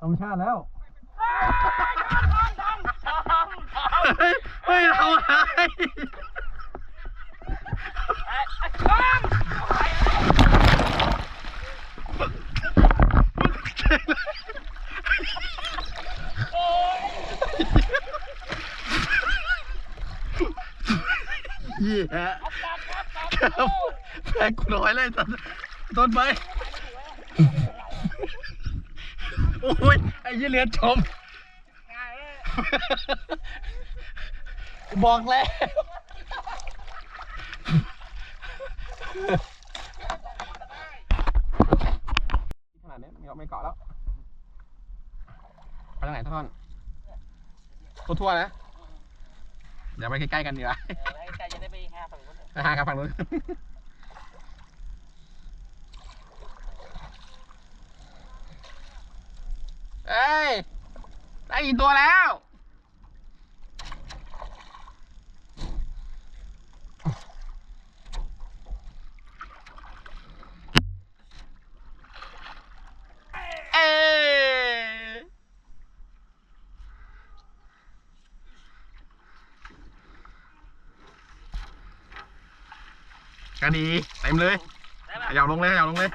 ธรรมชาติแล้วเฮ้ยเราอะไรเหี้ยครับแพ้กูน้อยเลยต้นไปโอ้ยไอ้ยี่เลือดชมบอกแล้วขนาดนี้ไม่ไม่เกาะแล้วไปทางไหนท่อนทั่วๆนะเดี๋ยวไปใกล้ๆกันดีกว่าใจจะได้ไปหาฝั่งนู้นไปหาครับฝั่งนู้น เอ้ย ได้กี่ตัวแล้ว เอ้ก็ดีเต็มเลยได้ป่ะยับลงเลยขยับลงเลย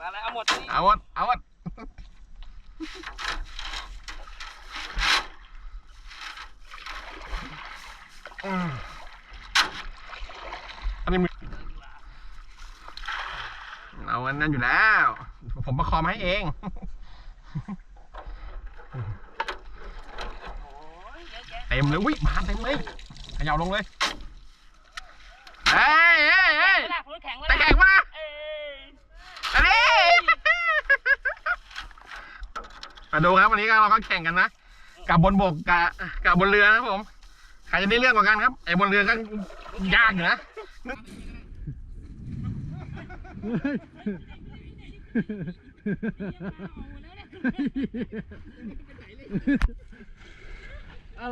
มาแล้วเอาหมดนี่ เอาวดเอาวดอืมอันนี้มือเอาอั นั้นอยู่แล้ว ผมประคองมาให้เองเต็มเลยอุ้ยมาเต็มเลยขยับลงเลยเฮ้ยเฮ้ยเฮ้ยแข็งแต่แข็งมาเอ้ยอันนี้มาดูครับวันนี้เราก็แข่งกันนะกับบนบกกับกับบนเรือนะผมใครจะได้เรื่องกว่ากันครับไอ้บนเรือก็ยากอยู่นะ อะ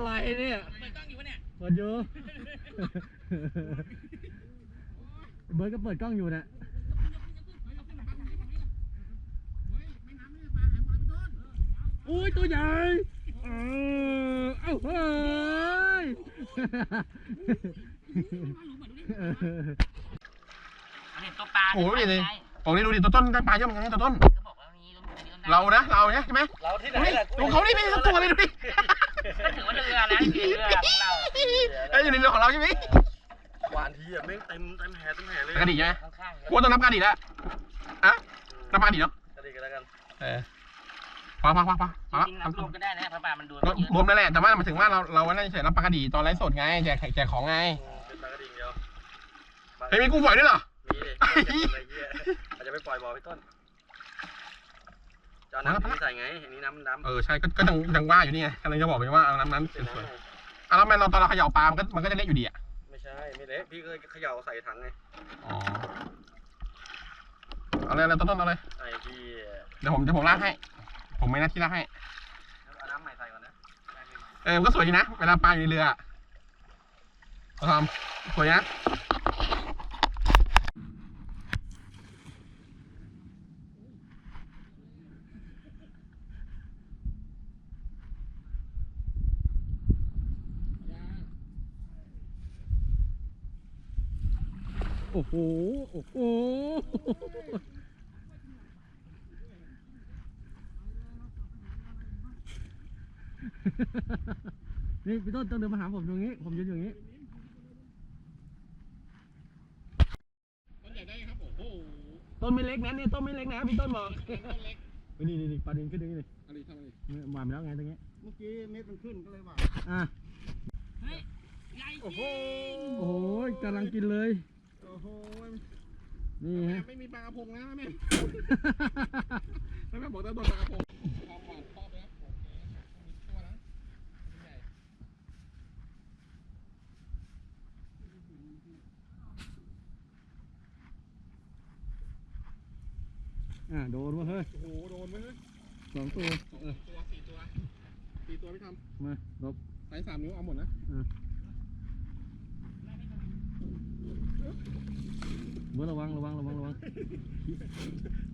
ไรเนี่ยเปิดกล้องอยู่ปะเนี่ยเปิดอยู่เบิร์ดก็เปิดกล้องอยู่นะอุ้ยตัวใหญ่เออเอ้าเฮ้ย โอ้โหดูดิผมนี่ดูดิตัวต้นได้ปลาเยอะเหมือนกันนะตัวต้น ก็บอกว่านี้ต้นนี้ต้นได้เรานะ เราเนี่ยใช่ไหมเราที่ไหนดูดิล่ะดูเขานี่ไม่สักตัวเลยดูดิก็ถือว่าเรือนะเรือของเราเอ้ยอยู่ในเรือของเราใช่ไหมหวานทีอะแม่งเต็มเต็มแหเต็มแหเลยกระดิ่งใช่ไหมข้างๆกูว่าต้องนับกระดิ่งแล้วอะนับกระดิ่งเนาะกระดิ่งกันแล้วกันเออพอพอพอพอพอจริงๆนับรวมก็ได้นะเพราะปลามันดูก็เยอะรวมนั่นแหละ แต่ว่าหมายถึงว่าเราเราว่าน่าจะเฉยรับปลากระดีตอนไลฟ์สดไงแจกแจกของไงอืมเป็นปลากระดิ่งเดียวเฮ้ยมีกุ้งฝอยด้วยเหรอมี ดิเก็บอะไรเงี้ยอาจจะไปปล่อยบ่อพี่ต้นจะเอาน้ำที่ใส่ไงอันนี้น้ำมันดำเออใช่ก็ก็ยังยังว่าอยู่นี่ไงกำลังจะบอกไปว่าเอาน้ำนั้นเป็นสวยน้ำไงๆอะแล้วทำไมเราตอนเราเขย่าปลามันก็มันก็จะเละอยู่ดีอะไม่ใช่ไม่เละพี่เคยเขย่าใส่ถังไงอ๋อเอาเลยเอาเลยต้นต้นเอาเลยไอ้พี่เดี๋ยวผมเดี๋ยวผมลากให้ ผมไม่หน้าที่ลากให้เอาน้ำใหม่ใส่ก่อนนะได้ไหมเออมันก็สวยดีนะเวลาปลาอยู่ในเรืออะเราทำสวยนะ โอ้โห โอ้โห นี่พี่ต้นต้องเดินมาหาผมตรงนี้ ผมยืนอยู่อย่างนี้ต้นไม่เล็กนะนี่ต้นไม่เล็กนะพี่ต้นบอกนี่นี่นี่ปลาดินขึ้นตรงนี้เลยอะไรทำอะไรเนี่ยหวานไปแล้วไงตรงนี้ เมื่อกี้เม็ดมันขึ้นก็เลยหวานอะใหญ่จโอ้ริโหงโอ้ยกำลังกินเลย โอ้โหนี่ฮะ ไม่มีปลากระพงนะแม่แม่บอกต้องโดนปลากระพงความหวานพอไปแล้วมีตัวนะใหญ่อะโดนวะเฮ้ยโอ้โหโดนไหมเฮ้ยสองตัวเออตัวสี่ตัวสี่ตัวพี่ทมาหลบำไซส์สามนิ้วเอาหมดนะ เบิระวังระวังระวังระวัง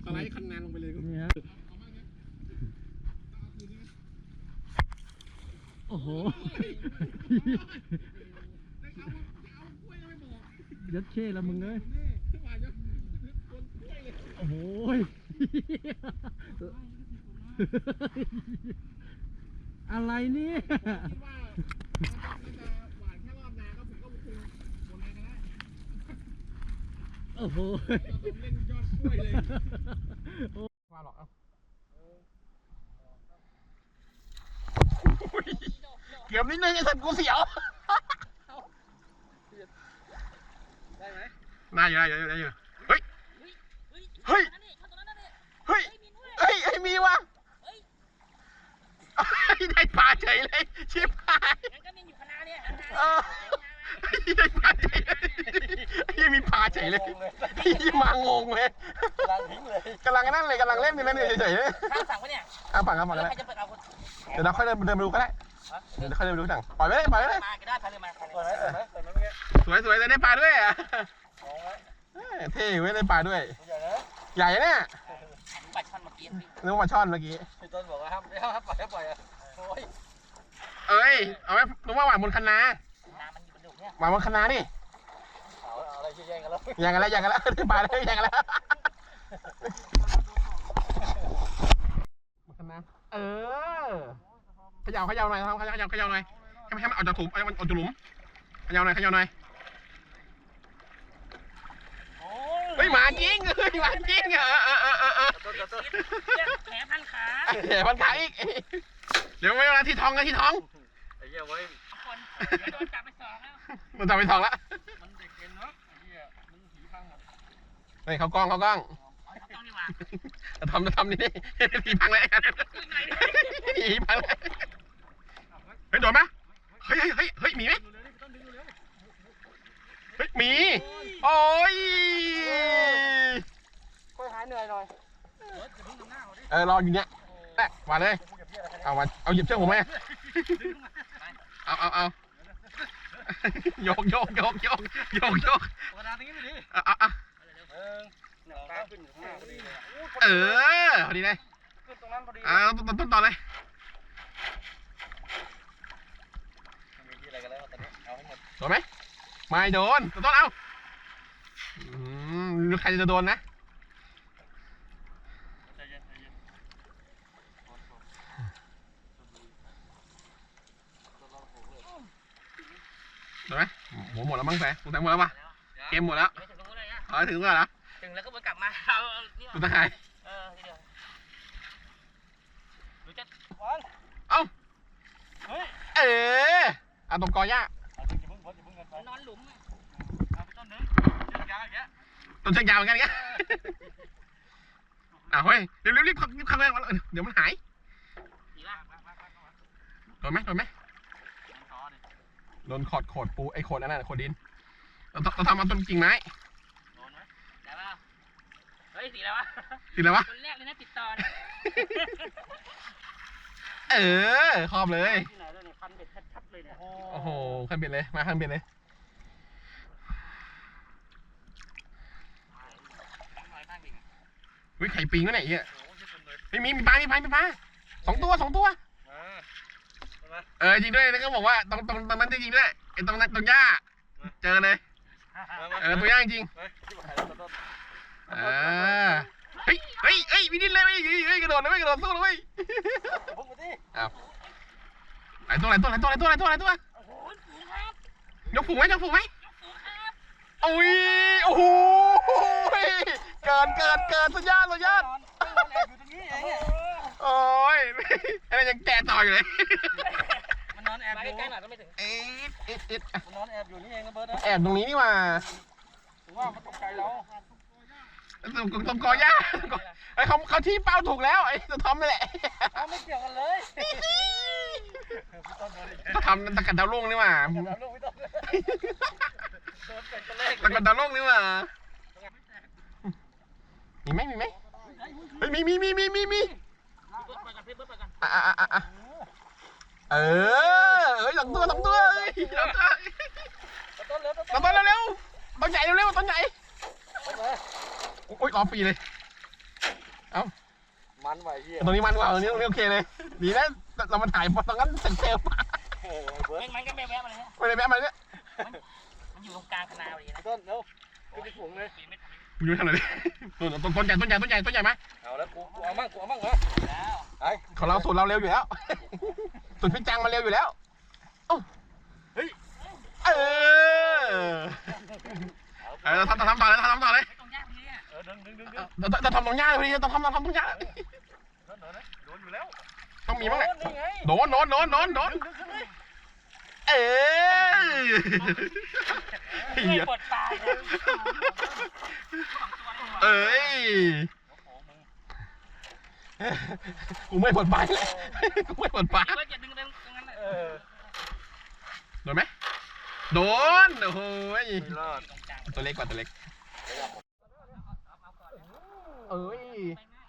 สไลด์คันนานลงไปเลยก็นี่ฮะโอ้โหยัดเช่ละมึงเลยโอ้โหอะไรเนี่ย โอ้โหมาหรอกเอาเกือบนิดนึงไอ้สัตว์กูเสียวได้ไหมน่าอยู่ได้อยู่ได้อยู่เฮ้ย เฮ้ยนั่นนี่เข้าตรงนั้นนั่นนี่เฮ้ย เฮ้ยมีด้วยเฮ้ยเฮ้ยมีว่ะเฮ้ยได้ปลาเฉยเลย ชิบหายงั้นก็มีอยู่คณะเนี่ย ยเลยยังมีปลาเฉยเลยยี่มางงเลยกำลังทิ้งเลยกำลังนั่นเลยกำลังเล่นอยู่นั่นเฉยๆเลยข้างสั่งปะเนี่ยอะฝั่งครับฝั่งแล้แล้ววใครจะเปิดเอาคนเดี๋ยวเราค่อยเดินเดินไปดูก็ได้เดี๋ยวเราค่อยเดินไปดูสั่งปล่อยไปเลยปล่อยไปเลยมาก็ได้พาเลยมาพาเลยเปิดไหมเปิดไหมเปิดไหมเมื่อกี้สวยสวยได้ปลาด้วยอะมองไว้เออเท่เว้ยได้ปลาด้วย ใหญ่นะใหญ่เนี่ยปัดช่อนเมื่อกี้พี่นึกว่าปลาช่อนเมื่อกี้พี่ต้นบอกว่าห้ามห้ามปล่อยให้ปล่อยอะโอ้ยเอ้ยเอาไว้นึกว่าหวานบนคันนา น้ำมันอยู่บนดุเนี่ยหวานบนคันนาดิเอาเอาอะไรแย่งกันแล้วอย่างกันแล้วอย่างกันแล้วได้ปลาเลยอย่างกันแล้วบนคันนาเออเขย่าเขย่าหน่อยทำเขย่าเขย่าเขย่าหน่อยให้มันให้มันออกจากถุงให้มันออกจากหลุมเขย่าหน่อยเขย่าหน่อยโอ้เฮ้ยหมาจริงเฮ้ยหมาจริงเออเออเออเออเออต้นต้นแผลพันขาเดี๋ยวมันขายอีกเดี๋ยวไม่เวลาที่ท้องนะที่ท้องไอ้เหี้ยไว้คน โดนจับไปสองแล้ว มันจะไปท้องละมันเด็กเกินเนาะไอ้เหี้ยมันผีพังหมดเฮ้ยเขากล้องเขากล้องต้องดีกว่าจะทำจะทำนี่ผีพังเลยผีพังเลยเฮ้ยโดนไหมเฮ้ยเฮ้ยเฮ้ยเฮ้ยมีไหมเฮ้ยมีโอ้ยค่อยหายเหนื่อยหน่อยเออรออยู่เนี้ยแม่มาเลยเอามาเอาหยิบเชือกผมไหมเอาเอาเอา โยกโยกโยกโยกโยกโยกกระดาษตรงนี้ไปดิเอาเอาเอาเออหนึ่งก้าวขึ้นอยู่ข้างหน้าพอดีเลยอะเออพอดีเลยขึ้นตรงนั้นพอดีเอาต้นต้นต่อเลยมีที่อะไรกันแล้วตอนนี้เอาให้หมดโดนไหมไม่โดนต้นต้นเอาอืมใครจะโดนนะ ใจเย็นใจเย็น โดนไหมหมหม ดแล้วมั้งแฟสงสัยหมดแล้วปะเกมหมดแล้วไม่ถึงตรงนู้นเลยนะเออถึงแล้วเหรอถึงแล้วก็วนกลับมาเอานี่สุดท้ายเออทีเดียวหรือจะวันเอ้าเฮ้ยเออเอาตรงกอหญ้าเอาอย่าเพิ่งพดอย่าเพิ่งกันไปนอนหลุมอะเอาไปต้นนึงเชือกยาวอย่างเงี้ยต้นเชือกยาวเหมือนกันเงี้ยอะเฮ้ยรีบรีบรีบรีบเข้าไปก่อนเดี๋ยวมันหาย ดีป่ะ โดนไหมโดนไหมขอดิ โดนขอดโขดปูไอ้โขดนั่นน่ะโขดดินเราต้องเราทำเอาต้นกิ่งไม้โดนไหมได้ป่ะเฮ้ยสีอะไรวะติดแล้ววะคนแรกเลยนะติดต่อเนี่ยเออครอบเลย ที่ไหนด้วยเนี่ยพันเบ็ดชัดๆเลยเนี่ยโอ้โหขั้นเบ็ดเลยมาขั้นเบ็ดเลยหน่อยข้างดิวิไข่ปิงวะเนี่ยไอ้เหี้ยโอ้ยเป็นเลยไม่มีมีปลามีปลามีปลาสองตัวสองตัวมาใช่ไหม เออจริงด้วยแล้วก็บอกว่าตรงตรงตรงนั้นจริงๆด้วยไอ้ตรงนั้นตรงหญ้า เจอเลยมามาเออตัวหญ้าจริงเฮ้ยที่หายแล้วต้นๆอ่าเฮ้ยเฮ้ยเฮ้ยมีดินเลยเฮ้ยเฮ้ยกระโดดเลยเว้ยกระโดดสู้เลยเว้ยพุ่งไปดิไหนตัวไหนตัวไหนตัวไหนตัวไหนตัวไหนตัวโอ้โหสูงครับยกฝูงไหมยกฝูงไหมสูงครับโอ้ยโอ้โหเกินเกินเกินสุดยอดสุดยอดนอนนอนแอบอยู่ตรงนี้เองเนี่ยโอ้ยไอ้นั่นยังแกะต่ออยู่เลยมันน อนแอบมาอยู่ใกล้ๆหน่อยก็ไม่ถึงเอ๊ะเอ๊ะเอ๊ะมันนอนแอบอยู่นี่เองนะเบิร์ดนะแอบตรงนี้นี่หว่าถึงว่ามันตกใจเราตรงตรงกอหญ้าไอ้เขาเขาที่เป้าถูกแล้วไอ้ตัวทอมนี่แหละเอาไม่เกี่ยวกันเลยพี่ต้นโดนอีกตัวทำตะกัดดาวรุ่งนี่หว่าแต่เราลูกพี่ต้นโดนเป็ดกระเลขตะกัดดาวรุ่งนี่หว่ามีไหมมีไหมเฮ้ยมีมีมีมีมีมีเบิร์ดไปกันพี่เบิร์ดไปกันอะอ่ สองตัวสองตัวเฮ้ยสองตัวต้นเร็วต้นตัวตัวเร็วๆตัวใหญ่เร็วๆตัวใหญ่เลยโอ้ยรอฟรีเลยมันไหวเหี้ยตรงนี้มันกว่าตรงนี้ตรงนี้โอเคเลยดีนะเรามาถ่ายตรงนั้นเต็มเต็มเล่นมันก็แวบๆมาเลยฮะไปเลยแม่มาเนี่ยมันอยู่ตรงกลางคณะพอดีนะต้นเร็วขึ้นไปฝูงเลยปีนไม่ทันมึงอยู่ทางไหนต้นต้นต้นใหญ่ต้นใหญ่ต้นใหญ่ต้นใหญ่ไหมเอาแล้วกูกูเอามั่งกูเอามั่งเหรอแล้วของเราสูตรเราเร็วอยู่แล้วสูตรพี่จังมาเร็วอยู่แล้วเอ้าเฮ้ยเอ อเออทำทำต่อเลยทำต่อเลยตรงยากพี่เนี่ยเออดึงดึงดึงดึงต้องทำตรงหญ้าเลยพอดีต้องทำทำตรงหญ้าโดนโดนนะโดนอยู่แล้วต้องมีบ้างแหละนี่ไงโดนโดนโดนโดนโดนเออไม่ปวดปายเลยสองตัวเลยเอ้ยกูไม่ปวดปายเลยกูไม่ปวดปายว่าจะดึงตรงนั้นออโดนไหม โดน โอ้โหยไม่รอดตรงกลางตัวเล็กกว่าตัวเล็ก เอ้ย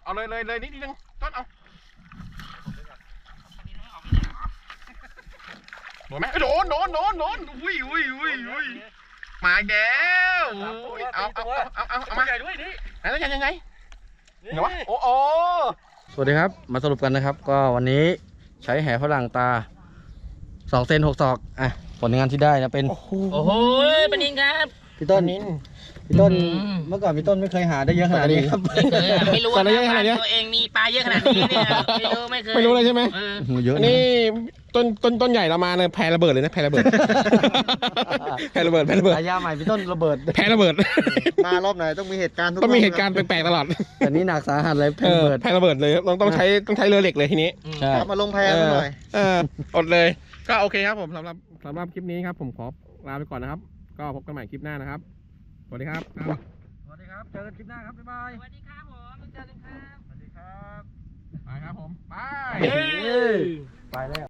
เอาเลยเลยเลยนิดนึงต้นเอาโดนไหมโดนโดนโดนโดนอุ้ยอุ้ยอุ้ยอุ้ยมาอีกแล้วอุ้ยเอาเอาเอาเอาเอามาใหญ่ด้วยนี่ไหนแล้วยังไงไงเดี๋ยววะโอ้โอ้สวัสดีครับ มาสรุปกันนะครับ ก็วันนี้ใช้แหฝรั่งตา สองเซนหกศอกอะผลงานที่ได้นะเป็นโอ้โหโอ้โหปนินครับพี่ต้นนินพี่ต้นอืมเมื่อก่อนพี่ต้นไม่เคยหาได้เยอะขนาดนี้ครับไม่เคยอะไม่รู้ตอว่านนั้นยังไงเนี่ยตัวเองมีปลาเยอะขนาดนี้เนี่ยไม่รู้ไม่เคยไม่รู้เลยใช่ไหมเออโอ้โหเยอะอันนะนี้ต้นต้นต้นใหญ่เรามาเลยแพรระเบิดเลยนะแพรระเบิดแพรระเบิดแพรระเบิดฉายาใหม่พี่ต้นระเบิดแพรระเบิดมารอบไหนต้องมีเหตุการณ์ทุกต้องมีรบเหตุการณ์แปลกๆตลอดแต่นี่หนักสาหัสเลยแพเอร่อระเบิดแพรระเบิดเลยต้องต้องใช้ต้องใช้เรือเหล็กเลยทีนี้ใช่มาลงแพเอซะอหน่อยเอออดเลย ก็โอเคครับผมสำหรับสำหรับคลิปนี้ครับ ผมขอลาไปก่อนนะครับ ก็พบกันใหม่คลิปหน้านะครับ สวัสดีครับ สวัสดีครับ เจอกันคลิปหน้าครับบ๊ายบายสวัสดีครับผมเจอกันครับ สวัสดีครับ ไปครับผม ไป ไปแล้ว